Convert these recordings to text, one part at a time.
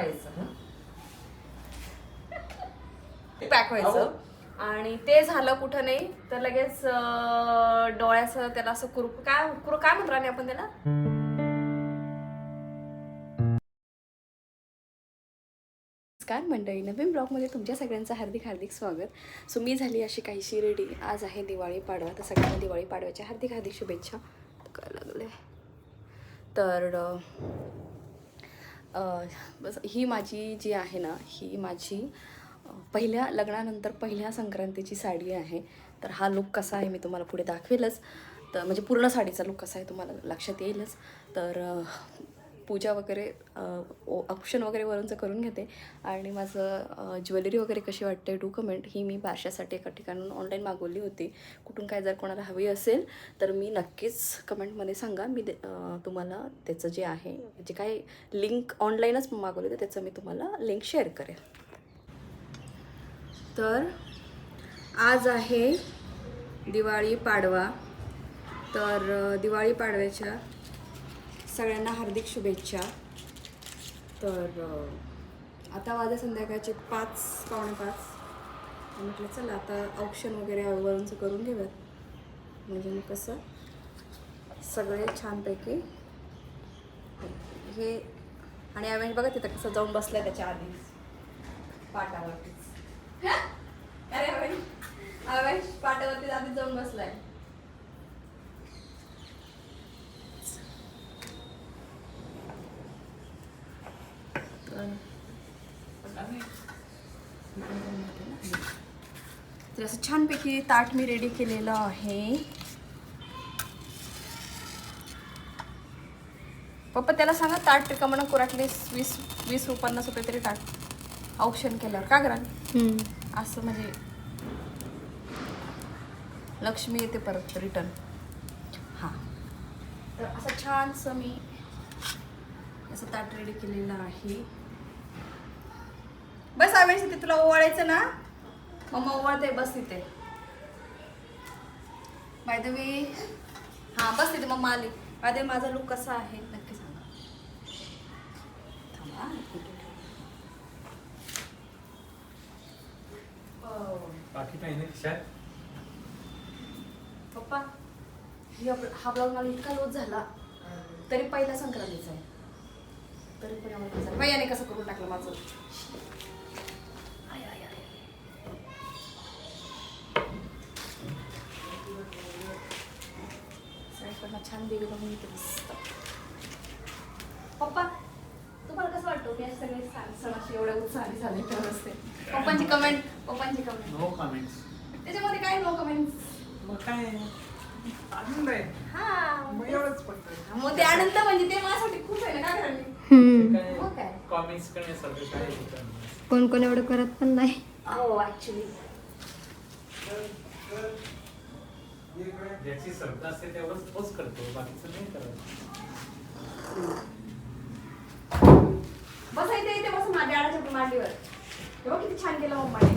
ठेवायचं पॅक व्हायचं आणि ते झालं कुठं नाही तर लगेच डोळ्याचं त्याला असं कुरप काय कुर काय म्हणतो राणी आपण त्याला? नमस्कार मंडळी. नवीन ब्लॉगमध्ये तुमच्या सगळ्यांचं हार्दिक हार्दिक स्वागत. सो मी झाली अशी काहीशी रेडी आज आहे दिवाळी पाडवा. तर सगळ्यांना दिवाळी पाडव्याच्या हार्दिक हार्दिक शुभेच्छा. काय लागले तर बस ही माझी जी आहे ना ही माझी पहिल्या लग्नानंतर पहिल्या संक्रांतीची साडी आहे. तर हा लुक कसा आहे मी तुम्हाला पुढे दाखवेलच. तर म्हणजे पूर्ण साडीचा लुक कसा आहे तुम्हाला लक्षात येईलच. तर पूजा वगैरे ऑप्शन वगैरे वरूनचं करून घेते. आणि माझं ज्वेलरी वगैरे कशी वाटते डू कमेंट ही मी बारशासाठी एका ठिकाणून ऑनलाईन मागवली होती. कुठून काय जर कोणाला हवी असेल तर मी नक्कीच कमेंटमध्ये सांगा. मी दे- तुम्हाला त्याचं जे आहे जे काय लिंक ऑनलाईनच मागवली तर त्याचं मी तुम्हाला लिंक शेअर करेन तर आज आहे दिवाळी पाडवा. तर दिवाळी पाडव्याच्या सगळ्यांना हार्दिक शुभेच्छा. तर आता वाजे संध्याकाळचे पाच पावणे पाच. म्हटलं चला आता ऑप्शन वगैरे वरूनचं करून घेऊयात. म्हणजे मग कसं सगळे छानपैकी. हे आणि आम्ही बघा तिथं कसं जाऊन बसलाय त्याच्या आधीच. पाटावरतीच. अरे अवेश अवेश पाटावरती आधीच जाऊन बसलाय. तर असं छानपैकी ताट मी रेडी केलेलं आहे. पप्पा त्याला सांगा ताट रिकामणं कोराटले वीस वीस पन्नास रुपये तरी ताट ऑप्शन केल्यावर. का करा असं म्हणजे लक्ष्मी येते परत रिटर्न हां. तर असं छानसं मी असं ताट रेडी केलेलं आहे. बस आवेश इथे तुला ओवाळायचं ना? मम्मा ओवाळते बस तिथे बाय द वे हां बस तिथे मम्मा आली बाय द माझा लुक कसा आहे? नक्की सांगा. थांबा. हो. बाकी काही नाही खिशात पप्पा ही ब्लॉग मला इतका रोज झाला तरी पहिला संक्रांतीचा आहे. तरी पण याने कसं करून टाकलं माझं? साईडकडनं छान देवी बघून येते मस्त. पप्पा तुम्हाला कसं वाटतं? मी आज सगळे सण सण असे एवढ्या उत्साहाने झाले तर असते. पप्पांची कमेंट पप्पांची कमेंट नो कमेंट्स त्याच्यामध्ये काय नो कमेंट्स मग काय? आनंद आहे. हा मग एवढंच फक्त मग ते आनंद म्हणजे ते माझ्यासाठी खूप आहे ना काय मग काय? करण्यासारखं त्याच्यामध्ये? कोण कोण एवढं करत पण नाही? हो ऍक्च्युली ज्याची श्रद्धा असते तेवढंच तोच करतो बाकीचं नाही करत. बस इथे इथे बस माझ्या आडाच्या मांडीवर हे बघ किती छान केलं मम्माने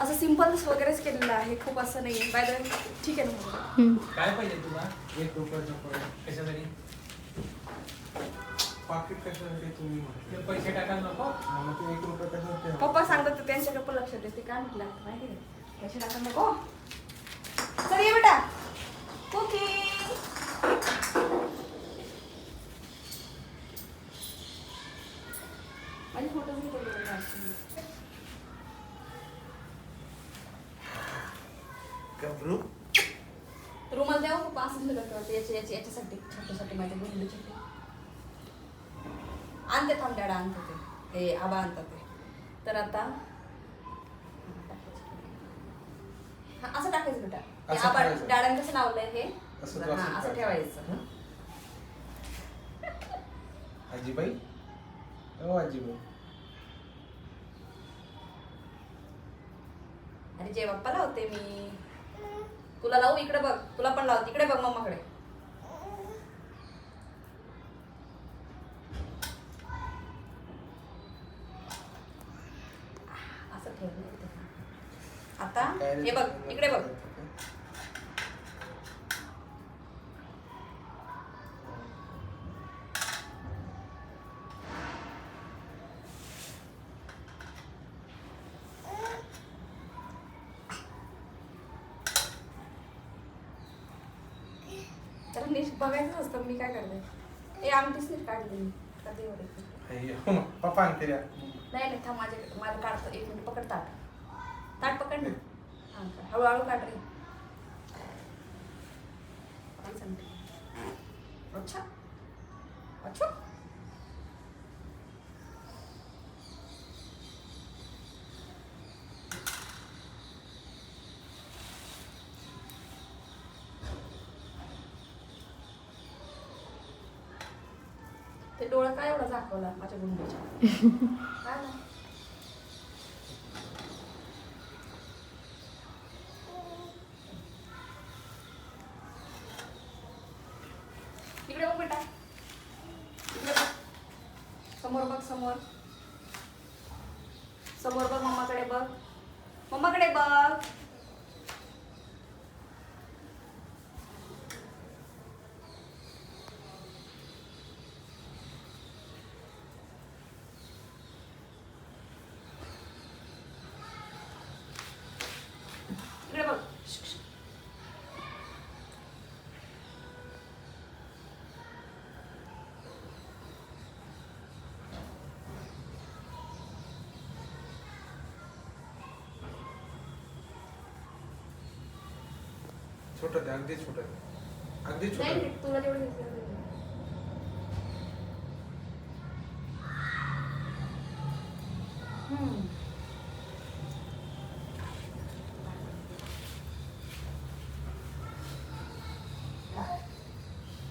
असं सिम्पल्स वगैरेच केलेलं आहे खूप असं नाही. बाय द ठीक आहे ना. काय पाहिजे तुला? एक रुपये नको. कशासाठी? पाकिट कशासाठी तुम्ही पैसे टाकायला नको. ते एक रुपये कशासाठी पप्पा सांगतात तर त्यांच्याकडे पण लक्षात देते. काय म्हटलं माहिती आहे पैसे टाका नको. चल ये बेटा. मी केलेले actually. गबरू रुमाल द्यावं पप्पा असं याच्या याच्या याच्यासाठी छोट्यासाठी माझ्या गुंडूसाठी आणते थांब डॅडा आणते ते. हे आबा आणतात ते. तर आता हा, असं टाकायचं बेटा हे असं ठेवायचं. डॅडाने कसं लावलंय हे? असं हा, तू असं असं ठेवायचं. ठेवायचं आजीबाई? हो आजीबाई. आणि जय बाप्पा लावते मी. तुला लावू इकडे बघ. तुला पण लावते इकडे बघ मम्माकडे. असं ठेवलं इथे. आता हे बघ. बघ नीट बघायचं असतं मी काय करते? ए आमटीच नीट काढली मी. कधी एवढे? अय्यो, पप्पा आणते द्या. नाही नाही थांब माझ्याकडे मला काढतो. एक मिनिट पकड ताट. ताट पकड ना. हा काढ. हळूहळू काढ रे. अच्छा. अच्छा. ते डोळा काय एवढा झाकवला माझ्या गुंडीच्या काय ना इकडे बघ बेटा इकडे बघ समोर बघ समोर समोर बघ मम्माकडे बघ मम्माकडे बघ इकडे बघ श्श, श्श. छोट द्या अगदी छोट अगदी छोट नाही, तुला तेवढं घेतलं नाही. हम्म.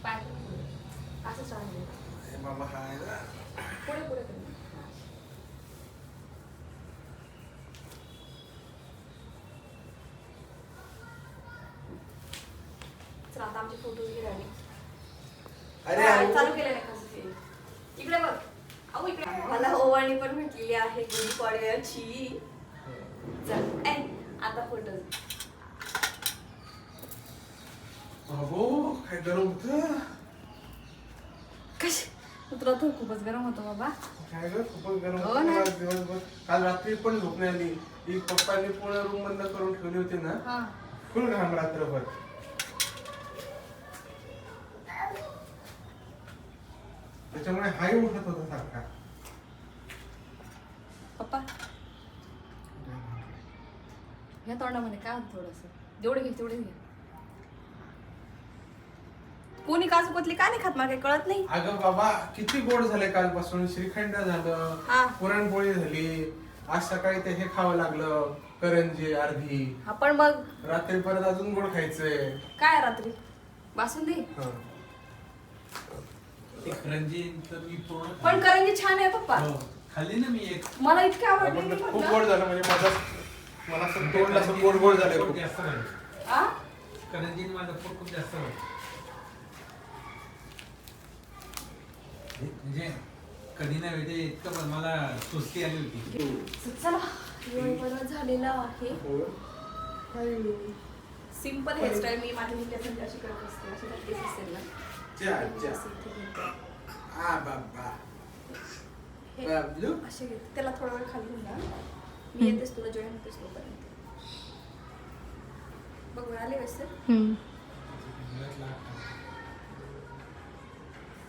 पाय पुढे. असं चालू मामा हाय ना पुढे पुढे कर. चला आता आमचे फोटोज. चालू केलं नाही कसं ते. इकडे बघ. अहो इकडे मला ओवाळणी पण भेटलेली आहे गुढीपाडव्याची चल ए, आता फोटो अहो काय गरम होत? कशी? तुला तर खूपच गरम होतो बाबा. काय ग? खूपच गरम हो ना. दिवसभर. काल रात्री पण झोप नाही आली ही पप्पांनी पूर्ण रूम बंद करून ठेवली होती ना. हा. फुल घाम रात्रभर. त्याच्यामुळे हाय उठत होता सारखा. पप्पा? या तोंडामध्ये काय होतं थोडस? जेवढे घे तेवढे घे. कोणी काजू कतली का नाही खात मला काही कळत नाही? अगं बाबा किती गोड झाले कालपासून. श्रीखंड हा. झालं पुरणपोळी झाली. आज सकाळी ते हे खावं लागलं करंजी अर्धी. आपण मग? रात्री परत अजून गोड खायचंय. काय रात्री? बासुंदी? हं. ते करंजी तर मी पूर्ण पण करंजी छान आहे पप्पा. हो, खाल्ली ना मी एक. मला इतके आवडले मी खूप म्हटलं. गोड झालं म्हणजे माझं मला असं तोंडला असं गोड गोड झालं खूप. जास्त झालं. आ? करंजीने माझं पोट खूप जास्त झालं. म्हणजे कधी नाही म्हणजे इतकं पण मला सुस्ती आली होती. चला झालेला आहे. सिंपल हेअरस्टाईल मी माझ्या मुलासाठी अशी करत असते अशी असेल ना. इथे घेते. आ बाबा हे बाबलू. असे घेते. त्याला थोडा वेळ खाली घेऊन जा. मी येतेच तुला जॉईन होतेस तोपर्यंत. बघ वैसे?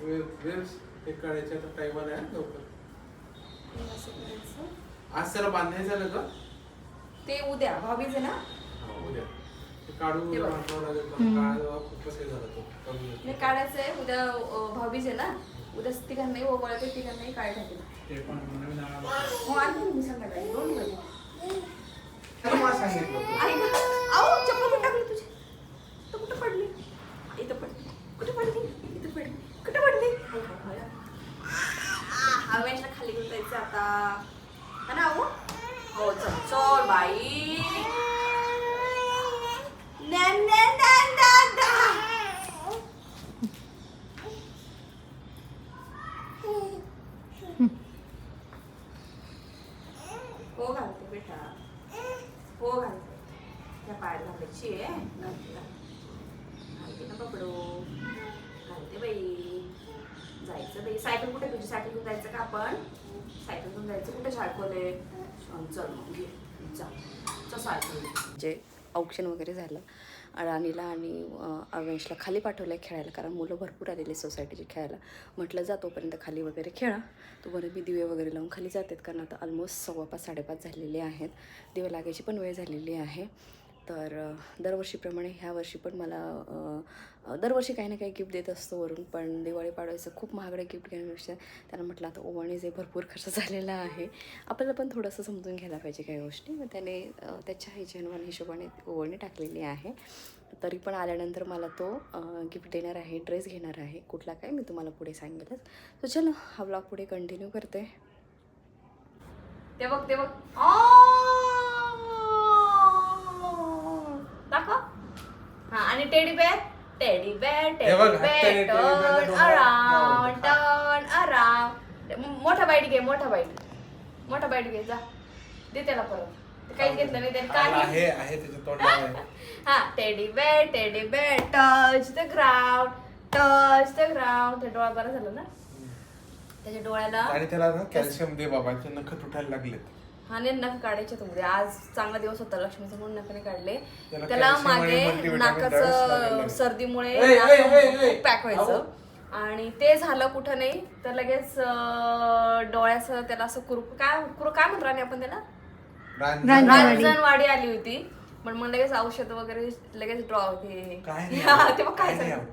वे- वेव्स हे काढायचे आता टाइम आला लवकर. असं करायचं. आज त्याला बांधायचं झालं का? ते उद्या. भावीच आहे ना हा, काढून ते बघ. बांधावं लागेल मला खूपच हे झाला तो. कमी नाही काढायचं आहे उद्या अं, भावीच आहे ना उद्या तिघांनाही ओवळते तिघांनाही काय घातलं ते पण नवीन आला. हो आणखी मी संध्याकाळी दोन वाजे त्याला मला सांगितलं होतं. आई गं, आऊ चप्पल टाकली तुझी? तू कुठं पडली? इथं पडली. कुठे पडली? इथं पडली. कुठे पडली? हवेशला खाली घेऊन जायचं आता. हा ना हो चल चल बाई. हो घालते बेटा. हो घालते. त्या पाय घालायची आहे. घालते घालते. घालते ना पकडो. घालते बाई. जायचं बाई. सायकल कुठे? तुझी सायकल घेऊन जायचं का आपण? सायकल घेऊन जायचं कुठे? सायकल चल मग घे. जा. चल सायकल. जे औक्षण वगैरे झालं. राणीला आणि अवेंशला अवेशला खाली पाठवलं आहे खेळायला कारण मुलं भरपूर आलेली सोसायटीची खेळायला. म्हटलं जा तोपर्यंत खाली वगैरे खेळा. तोपर्यंत मी दिवे वगैरे लावून खाली जातात कारण आता ऑलमोस्ट सव्वा पाच साडेपाच झालेले आहेत. दिवे लागायची पण वेळ झालेली आहे. तर दरवर्षीप्रमाणे ह्या वर्षी पण मला दरवर्षी काही ना काही गिफ्ट देत असतो वरून. पण दिवाळी पाडवायचं खूप महागडे गिफ्ट घेण्यापेक्षा त्यांना म्हटलं आता ओवाणी जे भरपूर खर्च झालेला आहे आपल्याला पण थोडंसं समजून घ्यायला पाहिजे काही गोष्टी. मग त्याने त्याच्या हिशोबाने हिशोबाने ओवळणी टाकलेली आहे. तरी पण आल्यानंतर मला तो गिफ्ट देणार आहे ड्रेस घेणार आहे कुठला काय मी तुम्हाला पुढे सांगेलच तर चलो हा ब्लॉग पुढे कंटिन्यू करते. ते बघ ते बघ दाखव हा आणि teddy bear teddy bear teddy बघ, बेअर teddy bear टर्न डोळा अराउंड. टर्न अराउंड मोठा बाईट घे मोठा बाईट मोठा बाईट घे जा. दे त्याला परत. काहीच घेतलं नाही त्याने काही आहे आहे त्याच्या तोंडावर. हा teddy bear teddy bear touch the ground touch the ground ते डोळा बरं झालं ना? त्याच्या डोळ्याला आणि त्याला ना कॅल्शियम दे बाबा ते नख तुटायला लागलेत. हा नाही नख काढायचे तुमचे आज चांगला दिवस होता लक्ष्मीचा म्हणून नखने काढले त्याला आणि मागे नाकाचं. सर्दीमुळे. पॅक व्हायचं आणि ते झालं कुठं नाही तर लगेच डोळ्याचं त्याला असं कुरु काय कुरु काय म्हणतो राणी आपण त्याला रांजण- रांजणवाडी आली होती पण मग लगेच औषध वगैरे लगेच ड्रॉ हा. ते काय झालं.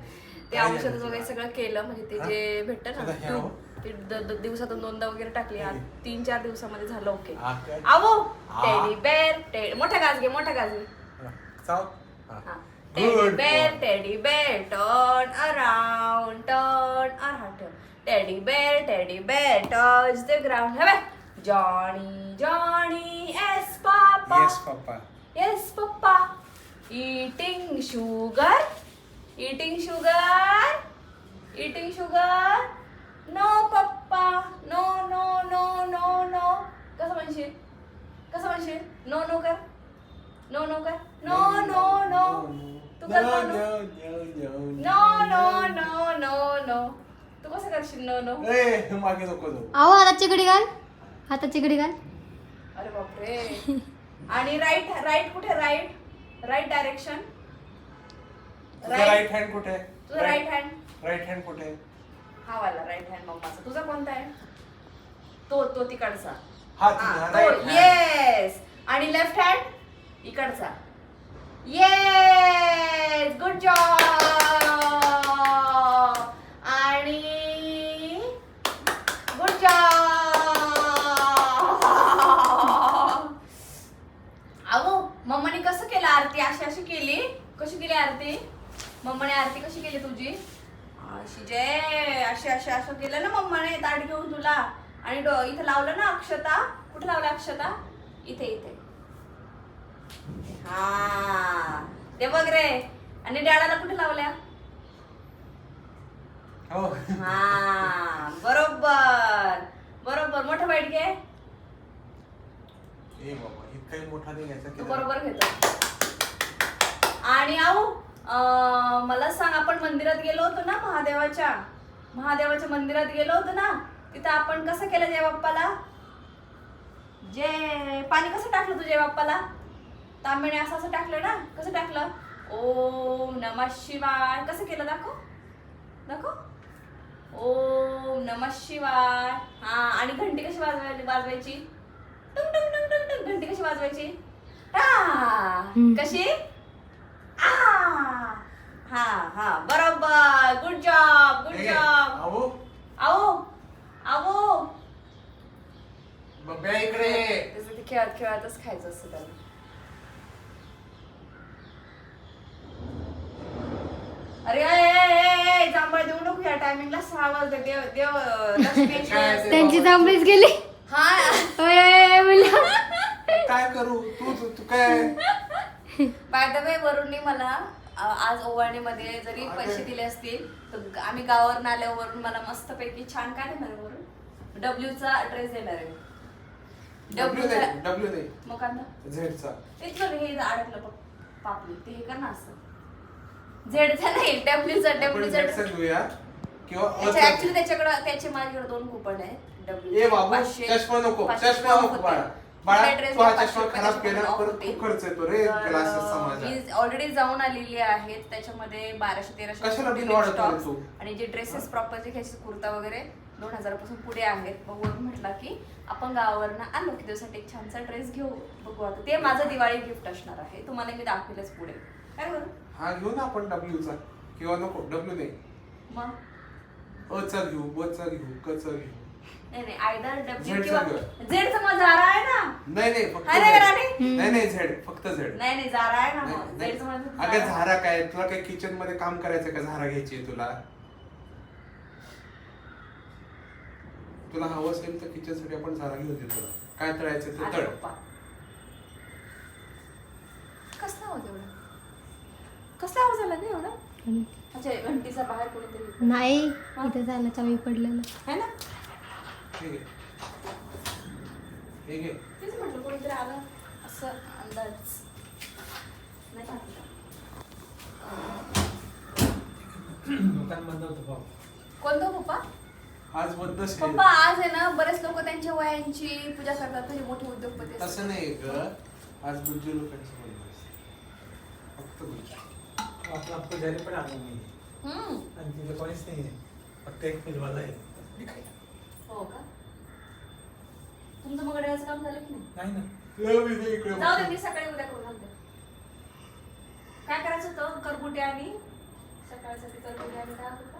ते औषध वगैरे? सगळं केलं म्हणजे ते? जे भेटतं ना? ते द- द- दिवसातून दोनदा वगैरे टाकली. तीन चार दिवसामध्ये झालं ओके? आवो. टेडी बेअर मोठा गाज घे मोठा गाज घे. हा. Teddy Good bear. Teddy bear turn around turn around teddy bear teddy bear touch the ground हे Johnny Johnny yes papa Yes, papa yes papa eating sugar eating sugar eating sugar no papa no no no no no कसं म्हणशील कसं म्हणशील no no कर no no कर no no no तू कर no no no no no no no तू कसं करशील नो नो ए, मागे नको जाऊ अहो हाताची घडी घाल. हाताची घडी घाल. अरे बापरे. आणि राईट राईट कुठे? राईट राईट डायरेक्शन तुझा राईट हँड कुठे? तुझा राईट हँड राईट हँड कुठे? हा वाला राईट हँड मम्माचा तुझा कोणता आहे? तो तो तिकडचा. हा तुझा तो. येस आणि लेफ्ट हँड इकडचा. येस गुड जॉब आणि गुड जॉब अहो मम्माने कसं केलं आरती? अशी अशी केली? कशी केली आरती? मम्माने आरती कशी केली तुझी? अशी जय अशी अशी असं केलं ना मम्माने ताट घेऊन तुला. आणि डो इथं लावलं ना अक्षता. कुठे लावलं अक्षता? इथे इथे. हा ते बघ रे. आणि डॅडाला कुठे लावल्या? हो. हा बरोबर. बरोबर. मोठं बाईट घे. तू बरोबर घेतो आणि आऊ मला सांग आपण मंदिरात गेलो होतो ना महादेवाच्या? महादेवाच्या मंदिरात गेलो होतो ना? तिथं आपण कसं केलं जय बाप्पाला? जे पाणी कसं टाकलं तू जय बाप्पाला? तांबेने असं असं टाकलं ना? कसं टाकलं? ओम नमः शिवाय. कसं केलं? दाखव. दाखव. ओम नमः शिवाय. हा आणि घंटी कशी वाजवायची वाजवायची? टुंग टुंग टुंग टुंग टुंग घंटी कशी वाजवायची? कशी? आ हा हा बरोबर. गुड जॉब गुड ए, जॉब अहो आओ आओ बब्या इकडे तसं ते खेळत खेळतच खायचं असतं त्याला. अरे ए, ए, ए, जांभळ देऊ नको या टायमिंगला सहा वाजले. देव देव लक्ष्मीची काय ते त्यांची? जांभळीच गेली? हा. ओय, ओय, ओय, म्हणलं. काय करू? तू तू तू काय? बाय द वे वरूनने मला आज ओवाळणीमध्ये जरी पैसे दिले असतील तर आम्ही गावावरून आल्यावरून मला मस्तपैकी छान काय देणार आहे वरून डब्ल्यूचा ड्रेस देणार आहे. डब्ल्यू डब्ल्यूचा डब्ल्यू दे मग कांदा झेडचा इथलं हे अडकलं बघ पापली ते हे कर ना असं. झेडचा नाही डब्ल्यूचा डब्ल्यूचा घेऊया. किंवा ऍक्च्युली. त्याच्याकडे त्याचे माझ्याकडे दोन कुपन आहेत. ए बाबू, चष्मा नको, चष्मा नको बाळा. तू हा चष्मा खराब परत. खूप खर्च येतो रे क्लासेस समाजात. मी ऑलरेडी जाऊन आलेली आहेत त्याच्यामध्ये बाराशे तेराशे कशाला बिल वाढवतो रे stocks तू? आणि जे ड्रेसेस प्रॉपर जे घ्यायचे कुर्ता वगैरे दोन हजारापासून पुढे आहेत. मग वरून म्हटलं की आपण गावावरनं आलो की दिवसासाठी एक छानसा ड्रेस घेऊ. बघू आता. ते माझं दिवाळी गिफ्ट असणार आहे. तुम्हाला मी दाखवेलच पुढे. काय बरं? हा घेऊ ना आपण डब्ल्यूचा किंवा नको डब्ल्यू नाही मग? अ चा घेऊ ब चा घेऊ क चा घेऊ. नाही नाही आयदर डब्ल्यू झेडचा किंवा घेऊ. झेडचा मग जारा आहे ना? नाही नाही फक्त झेड. नाही नाही झेड फक्त झेड. नाही नाही जारा आहे ना नाही, मग. नाही. झेडचं म्हणजे अगं जारा. झारा काय? तुला काय किचनमध्ये काम करायचं का? झारा घ्यायची आहे तुला. तुला हवं असेल तर किचनसाठी आपण झारा घेऊ दे तुला काय तळायचं ते अरे तळ. पप्पा. कसला आवाज एवढा? कसला आवाज आला का एवढा? अच्छा घंटीचा बाहेर कोणीतरी नाही इथे झालं चावी पडलेलं. है ना? हे घे. हे घे. तेच म्हटलं कोणीतरी आलं. असं अंदाज. नाही वाटलं. दुकान बंद होतं भाऊ. कोणतं पप्पा? आज बंद असेल पप्पा आज आहे ना बरेच लोक त्यांच्या वयांची पूजा करतात म्हणजे मोठे उद्योगपती असतात. तसं नाही ग. आज बुज्जू लोकांचं बंद असतं. फक्त आपला पुजारी पण आलो मी हम्म. आणि तिथे कोणीच नाही फक्त एक फिरवाला आहे. हो का? गड्याचं काम झालं की नाही? नाही ना ये विजय इकडे जाऊ दे. मी सकाळी उद्या करून आणते. काय करायचं होतं? करबुटे आणि सकाळसाठी करबुटे आणि काय होतं?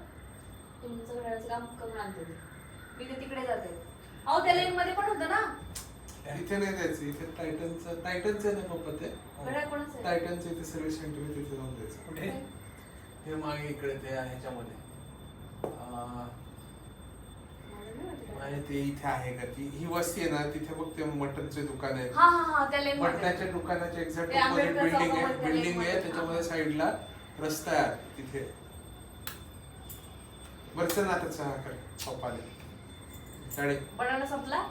तुमचं घड्याळाचं काम करून आणते मी. मी ते तिकडे जाते. अहो त्या लेन मध्ये पण होतं ना? इथे नाही द्यायचं इथे टायटनचं टायटनचं आहे ना पप्पा ते? घड्याळ कोणाचं आहे? टायटनचं इथे सर्व्हिस सेंटर तिथे जाऊन द्यायचं कुठे? हे मागे इकडे ते ह्याच्यामध्ये. अं, मला नाही माहिती काय. आणि ते इथे आहे का? ती ही वस्ती आहे ना तिथे बघ ते मटनचे दुकान आहे हा हा हा त्या मध्ये. मटणाच्या दुकानाच्या एक्झॅक्ट ते ऑपोजिट आंबेडकर बिल्डिंग आहे. चौकामध्ये बिल्डिंग आहे. त्याच्यामध्ये साईडला रस्ता आहे तिथे. बरं चल ना आता चहा कर. पप्पाने साडे. बनाना संपला?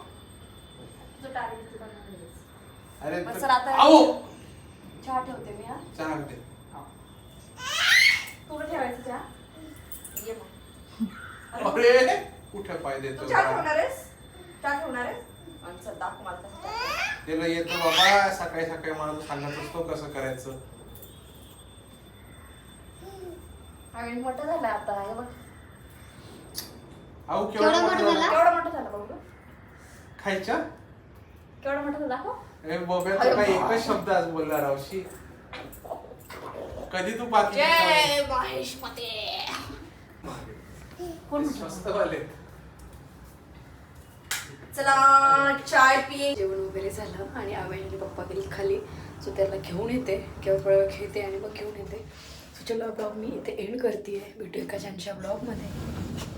तुझं टार्गेट. अरे बरं, तर- चल आता- चहा ठेवते मी हा? चहा दे कुठं ठेवायचं चहा? ये मग. अरे! कुठे पाय देतो तू चहा ठेवणार आहेस? चहा ठेवणार आहेस? आणि चल दाखव मला कसं टाकायचं. त्याला येतो बाबा सकाळी सकाळी मला तो सांगत असतो कसं करायचं. आणि मोठं झालं आता हे बघ. अहो केवढा केवढा मोठा मोठा झाला? केवढं मोठं झालं बघू खायच्या केवढं मोठं झालं दाखव. अरे बॉब्या अरे तू काय बाप. एकच शब्द आज बोलला रावशी. कधी तू बाकी जय महेश मते कोण? स्वस्त वाले. चला चाय पिये. जेवण वगैरे झालं आणि आम्ही आणि पप्पा गेली खाली. सो त्याला घेऊन येते. किंवा थोडा वेळ खेळते आणि मग घेऊन येते. सो चला ब्लॉग मी इथे एंड करते भेटू एका छानशा ब्लॉगमध्ये